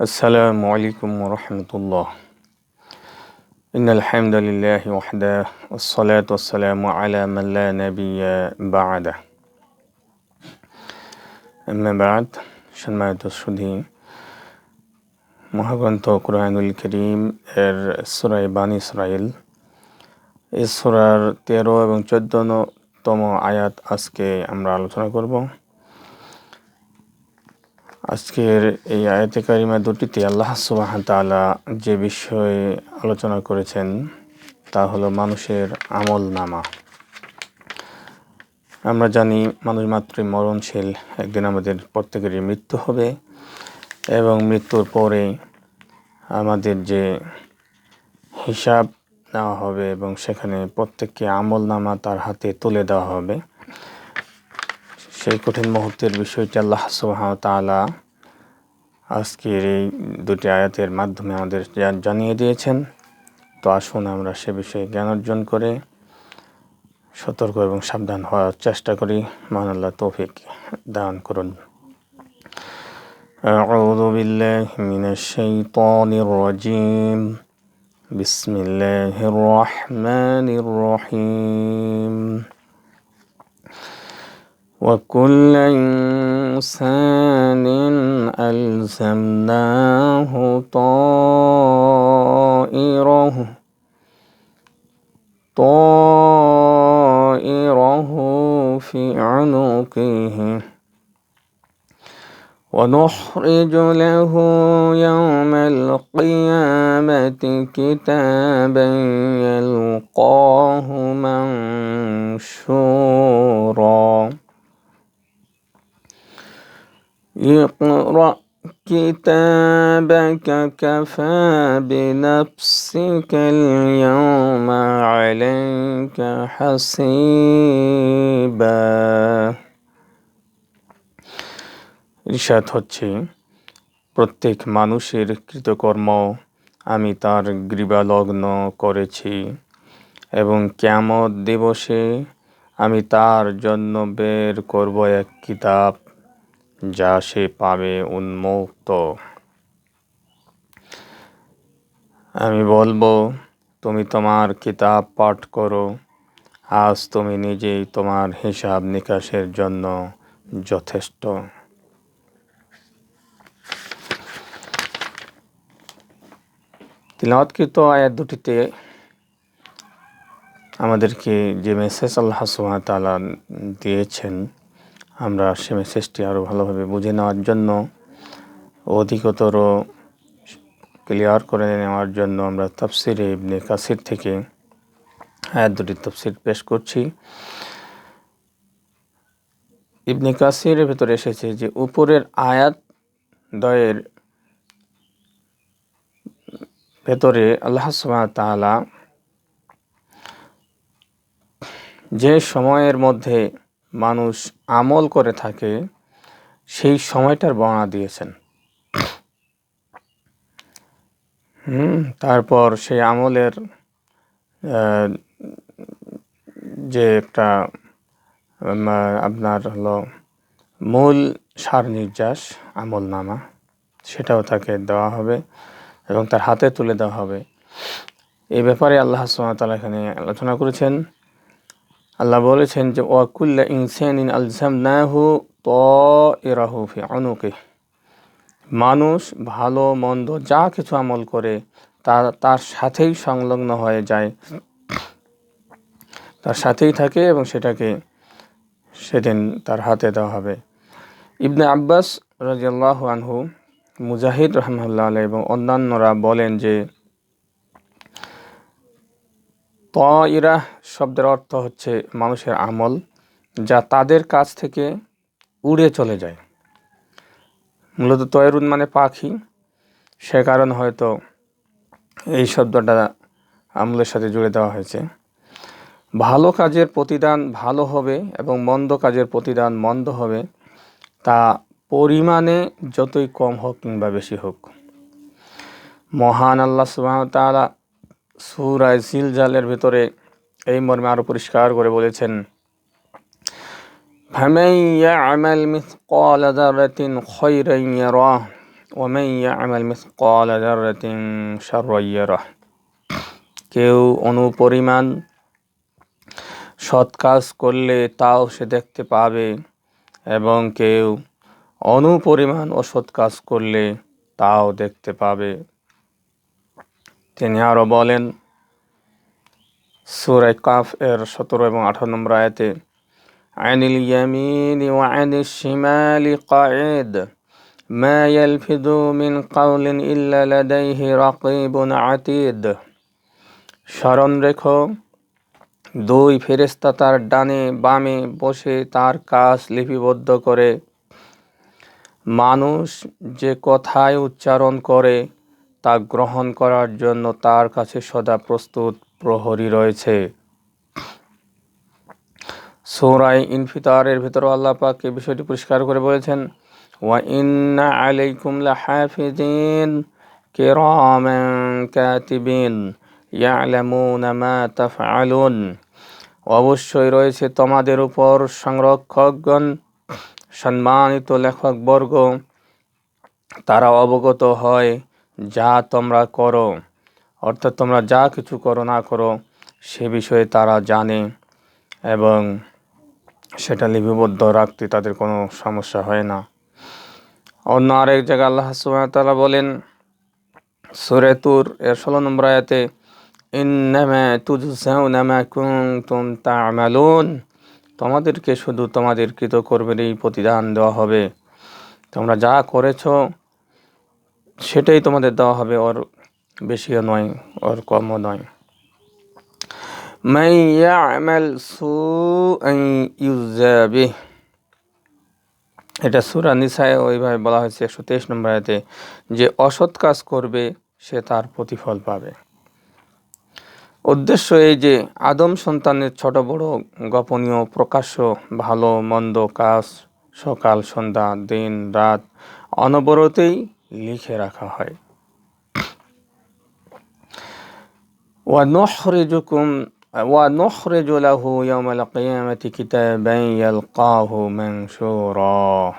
السلام عليكم ورحمة الله إن الحمد لله وحده والصلاة والسلام على من لا نبي بعده أما بعد সম্মানিত সুধী মহাগ্রন্থ কুরআনুল করিম এর সুরাই বান ইসরাইল এই সুরার তেরো এবং চোদ্দতম আয়াত আজকে আমরা আলোচনা করব আজকের এই আয়াতে কারিমা দুটিতে আল্লাহ সুবাহ তালা যে বিষয়ে আলোচনা করেছেন তা হলো মানুষের আমল নামা। আমরা জানি মানুষ মাত্রই মরণশীল, একদিন আমাদের প্রত্যেকেরই মৃত্যু হবে এবং মৃত্যুর পরে আমাদের যে হিসাব নেওয়া হবে এবং সেখানে প্রত্যেককে আমল নামা তার হাতে তুলে দেওয়া হবে। সেই কঠিন মুহূর্তের বিষয়টি আল্লাহ সুবাহ তালা আজকের এই দুটি আয়াতের মাধ্যমে আমাদের জানিয়ে দিয়েছেন তো আসুন আমরা সে বিষয়ে জ্ঞান অর্জন করে সতর্ক এবং সাবধান হওয়ার চেষ্টা করি মান আল্লাহ তৌফিক দান করুন أعوذ بالله من الشيطان الرجيم بسم الله الرحمن الرحيم وكل إنسان ألزمناه طائره. طائره في عنقه. ونخرج له يوم القيامة كتابا يلقاه منشورا. اقرأ كتابك كفى بنفسك اليوم عليك حسيبا ইরশাদ হচ্ছে প্রত্যেক মানুষের কৃতকর্ম আমি তার গ্রীবালগ্ন করেছি এবং ক্যামত দিবসে আমি তার জন্য বের করব এক কিতাব যা সে পাবে উন্মুক্ত। আমি বলব, তুমি তোমার কিতাব পাঠ করো। আজ তুমি নিজেই তোমার হিসাব নিকাশের জন্য যথেষ্ট। তিলাওয়াতকৃত আয়াত দুটিতে আমাদেরকে যে মেসেজ আল্লাহ সুহাতালা দিয়েছেন আমরা সে মেসেজটি আরও ভালোভাবে বুঝে নেওয়ার জন্য, অধিকতর ক্লিয়ার করে নেওয়ার জন্য আমরা তফসির ইবনে কাসির থেকে আয়াত দুটি তফসির পেশ করছি। ইবনে কাসির ভেতরে এসেছে যে উপরের আয়াত দয়ের ভেতরে আল্লাহ তাআলা যে সময়ের মধ্যে মানুষ আমল করে থাকে, সেই সময়টার বর্ণনা দিয়েছেন। হুম, তারপর সেই আমলের যে একটা আপনার হলো মূল সার নির্যাস আমল নামা সেটাও তাকে দেওয়া হবে এবং তার হাতে তুলে দেওয়া হবে। এই ব্যাপারে আল্লাহ সুমাতালা এখানে আলোচনা করেছেন। আল্লাহ বলেছেন যে ওয়াকুল্লা ইনসান ইন আলজাম নাহু ত এরাহু ফি অনুকে মানুষ ভালো, মন্দ যা কিছু আমল করে, তা, তার সাথেই সংলগ্ন হয়ে যায়। তার সাথেই থাকে এবং সেটাকে সেদিন তার হাতে দেওয়া হবে। ইবনে আব্বাস রাজিয়াল্লাহ আনহু, মুজাহিদ রহমুল্লাহ এবং অন্যান্যরা বলেন যে ত ইরা শব্দের অর্থ হচ্ছে মানুষের আমল, যা তাদের কাছ থেকে উড়ে চলে যায়। মূলত তয়রুন মানে পাখি। সে কারণ হয়তো এই শব্দটা আমলের সাথে জুড়ে দেওয়া হয়েছে। ভালো কাজের প্রতিদান ভালো হবে এবং মন্দ কাজের প্রতিদান মন্দ হবে, তা পরিমাণে যতই কম হোক কিংবা বেশি হোক। মহান আল্লাহ সুবাহ তালা সুরায় জালের ভেতরে এই মর্মে আরও পরিষ্কার করে বলেছেন فمن يعمل مثقال ذرة خيرا يراه ومن يعمل مثقال ذرة شرا يره কেউ অনুপরিমাণ সৎ কাজ করলে তাও সে দেখতে পাবে এবং কেউ অনুপরিমাণ অসৎ কাজ করলে তাও দেখতে পাবে তিনি আরও বলেন সুরাই কাফ এর সতেরো এবং আঠারো নম্বর আয়াতে আইনিল ইয়ামিন ও আইনিল শিমালি কায়েদ ما يلفظ من قول إلا لديه رقيب عتيد স্মরণ রেখো দুই ফেরেস্তা তার ডানে বামে বসে তার কাজ লিপিবদ্ধ করে মানুষ যে কথায় উচ্চারণ করে তা গ্রহণ করার জন্য তার কাছে সদা প্রস্তুত প্রহরী রয়েছে। সৌরাই ইনফিতারের ভেতরে আল্লাহ পাক এই বিষয়টি পরিষ্কার করে বলেছেন, ওয়া ইন্না আলাইকুম লাহাফিজিন কিরামান কাতিবিন ইয়ালামুনা মা তাফআলুন। অবশ্যই রয়েছে তোমাদের উপর সংরক্ষকগণ, সম্মানিত লেখকবর্গ, তারা অবগত হয় যা তোমরা করো, অর্থাৎ তোমরা যা কিছু করো না করো, সে বিষয়ে তারা জানে এবং সেটা লিপিবদ্ধ রাখতে তাদের কোনো সমস্যা হয় না। অন্য আরেক জায়গায় আল্লাহ সুবাহতালা বলেন সুরেতুর এর ষোলো নম্বর আয়াতে তা'মালুন তোমাদেরকে শুধু তোমাদের কৃতকর্মেরই প্রতিদান দেওয়া হবে। তোমরা যা করেছ সেটাই তোমাদের দেওয়া হবে ওর বেশিও নয় ওর কমও নয় من يعمل سوءا يجزى به এটা সুরা নিসায় ওইভাবে বলা হয়েছে একশো তেইশ নম্বর আয়তে যে অসৎ কাজ করবে সে তার প্রতিফল পাবে উদ্দেশ্য এই যে আদম সন্তানের ছোট বড় গোপনীয় প্রকাশ্য ভালো মন্দ কাজ সকাল সন্ধ্যা দিন রাত অনবরতেই লিখে রাখা হয় ونخرجكم ونخرج له يوم القيامة كتابا يلقاه منشورا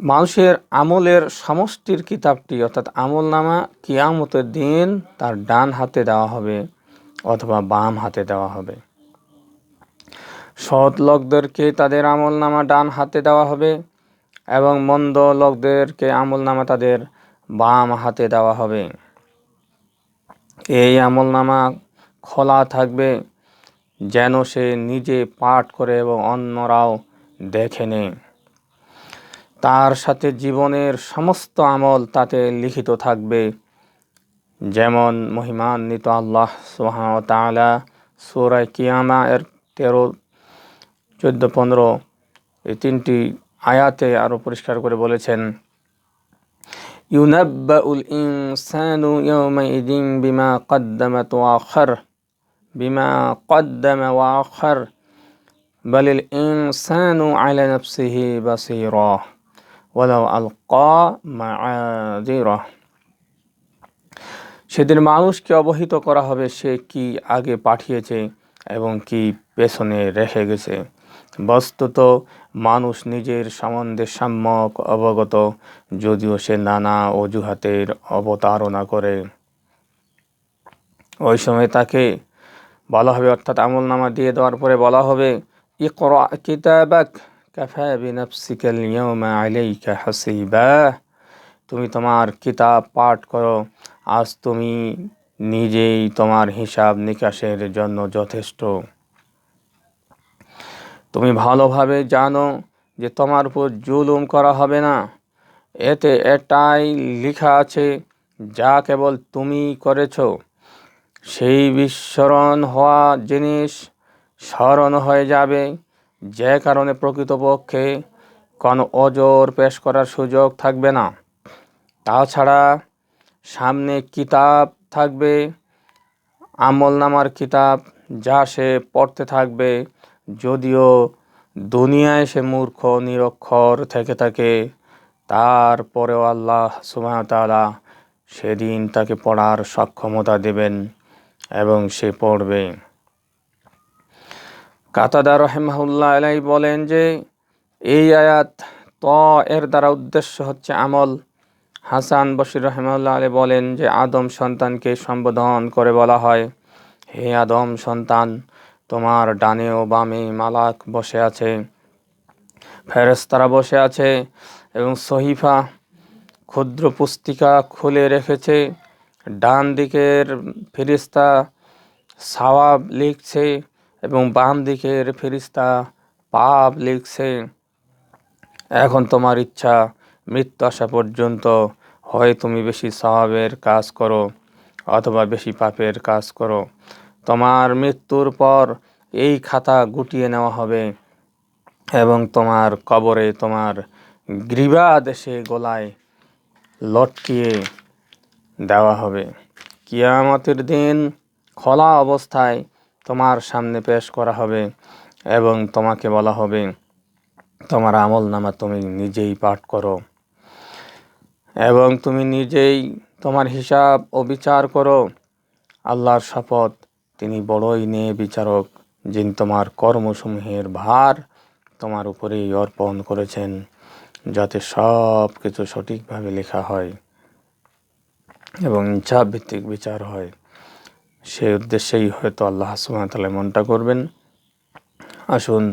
মানুষের আমলের সমষ্টির কিতাবটি অর্থাৎ আমল নামা কিয়ামতের দিন তার ডান হাতে দেওয়া হবে অথবা বাম হাতে দেওয়া হবে সৎ লোকদেরকে তাদের আমল নামা ডান হাতে দেওয়া হবে এবং মন্দ লোকদেরকে আমল নামা তাদের বাম হাতে দেওয়া হবে। এই আমল নামা খোলা থাকবে যেন সে নিজে পাঠ করে এবং অন্যরাও দেখে নেয়। তার সাথে জীবনের সমস্ত আমল তাতে লিখিত থাকবে। যেমন মহিমান্বিত আল্লাহ সোহান তালা সুরাই কিয়ামা এর তেরো, চোদ্দ, পনেরো, এই তিনটি আয়াতে আরও পরিষ্কার করে বলেছেন, ইউনাব্বাউল ইনসানু ইয়াউমাইদিন বিমা কদ্দামাত ওয়াখার বিমা কদ্দামা ওয়াখার বালিল ইনসানু আলা নাফসিহি বাসীরা ওয়ালাউ আলকা মাআযিরা সেদিন মানুষকে অবহিত করা হবে, সে কি আগে পাঠিয়েছে এবং কি পেছনে রেখে গেছে? বস্তুত মানুষ নিজের সম্বন্ধে সম্যক অবগত, যদিও সে নানা অজুহাতের অবতারণা করে। ওই সময় তাকে বলা হবে, অর্থাৎ আমল নামা দিয়ে দেওয়ার পরে বলা হবে, ইকরা কিতাবাক তুমি তোমার কিতাব পাঠ করো, আজ তুমি নিজেই তোমার হিসাব নিকাশের জন্য যথেষ্ট। তুমি ভালোভাবে জানো যে তোমার উপর জুলুম করা হবে না। এতে এটাই লেখা আছে, যা কেবল তুমি করেছ। সেই বিস্মরণ হওয়া জিনিস স্মরণ হয়ে যাবে। যে কারণে প্রকৃতপক্ষে কোনো অজর পেশ করার সুযোগ থাকবে না। তাছাড়া সামনে কিতাব থাকবে আমল নামার কিতাব যা সে পড়তে থাকবে। যদিও দুনিয়ায় সে মূর্খ, নিরক্ষর থেকে থাকে, তারপরেও আল্লাহ সুবাহতালা সেদিন তাকে পড়ার সক্ষমতা দেবেন এবং সে পড়বে। কাতাদা রহেমাহুল্লাহ আলাই বলেন যে, এই আয়াত ত এর দ্বারা উদ্দেশ্য হচ্ছে আমল। হাসান বশির রহমাল্লাহ আলী বলেন যে, আদম সন্তানকে সম্বোধন করে বলা হয়, হে আদম সন্তান তোমার ডানে ও বামে মালাক বসে আছে ফেরেস্তারা বসে আছে এবং সহিফা ক্ষুদ্র পুস্তিকা খুলে রেখেছে, ডান দিকের ফিরিস্তা সাওয়াব লিখছে এবং বাম দিকের ফিরিস্তা পাপ লিখছে। এখন তোমার ইচ্ছা মৃত্যু আসা পর্যন্ত হয় তুমি বেশি স্বভাবের কাজ করো অথবা বেশি পাপের কাজ করো। তোমার মৃত্যুর পর এই খাতা গুটিয়ে নেওয়া হবে এবং তোমার কবরে তোমার গ্রীবা দেশে গলায় লটকিয়ে দেওয়া হবে। কিয়ামতের দিন খোলা অবস্থায় তোমার সামনে পেশ করা হবে এবং তোমাকে বলা হবে, তোমার আমল নামা তুমি নিজেই পাঠ করো এবং তুমি নিজেই তোমার হিসাব ও বিচার করো। আল্লাহর শপথ তিনি বড়ই নে বিচারক, যিনি তোমার কর্মসমূহের ভার তোমার উপরেই অর্পণ করেছেন, যাতে সব কিছু সঠিকভাবে লেখা হয় এবং ইনসাফ ভিত্তিক বিচার হয়। সেই উদ্দেশ্যেই হয়তো আল্লাহ সুবাহতাল্লাহ মনটা করবেন। আসুন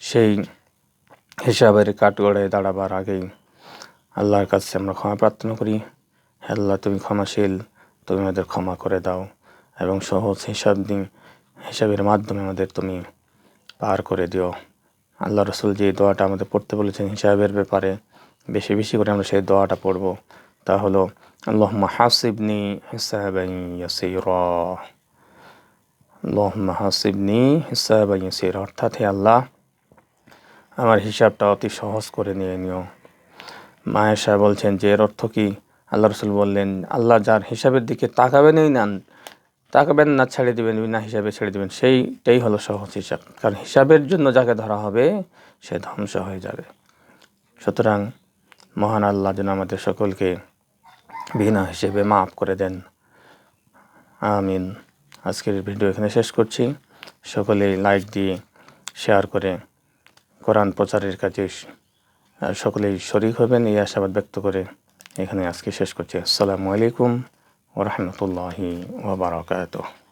সেই হিসাবের কাঠগড়ায় দাঁড়াবার আগেই আল্লাহর কাছে আমরা ক্ষমা প্রার্থনা করি। আল্লাহ, তুমি ক্ষমাশীল, তুমি আমাদের ক্ষমা করে দাও। এবং সহজ হিসাব দিন, হিসাবের মাধ্যমে আমাদের তুমি পার করে দিও। আল্লাহ রসুল যে দোয়াটা আমাদের পড়তে বলেছেন, হিসাবের ব্যাপারে বেশি বেশি করে আমরা সেই দোয়াটা পড়ব। তা হলো আল্লাহ হাসিবনি হিসাবাই ইয়াসিরা। আল্লাহ হাসিবনি হিসাবাই ইয়াসিরা। অর্থাৎ হে আল্লাহ, আমার হিসাবটা অতি সহজ করে নিয়ে নিও। সাহেব বলছেন, যে এর অর্থ কি? আল্লাহ রসুল বললেন, আল্লাহ যার হিসাবের দিকে তাকাবেনই না তাকাবেন না, ছেড়ে দেবেন, বিনা হিসাবে ছেড়ে দেবেন। সেইটাই হলো সহজ হিসাব। কারণ হিসাবের জন্য যাকে ধরা হবে, সে ধ্বংস হয়ে যাবে। সুতরাং মহান আল্লাহ যেন আমাদের সকলকে বিনা হিসেবে মাফ করে দেন। আমিন। আজকের ভিডিও এখানে শেষ করছি। সকলেই লাইক দিয়ে শেয়ার করে কোরআন প্রচারের কাজে সকলেই শরিক হবেন, এই আশাবাদ ব্যক্ত করে এখানে আজকে শেষ করছি। আসসালামু আলাইকুম। ورحمة الله وبركاته.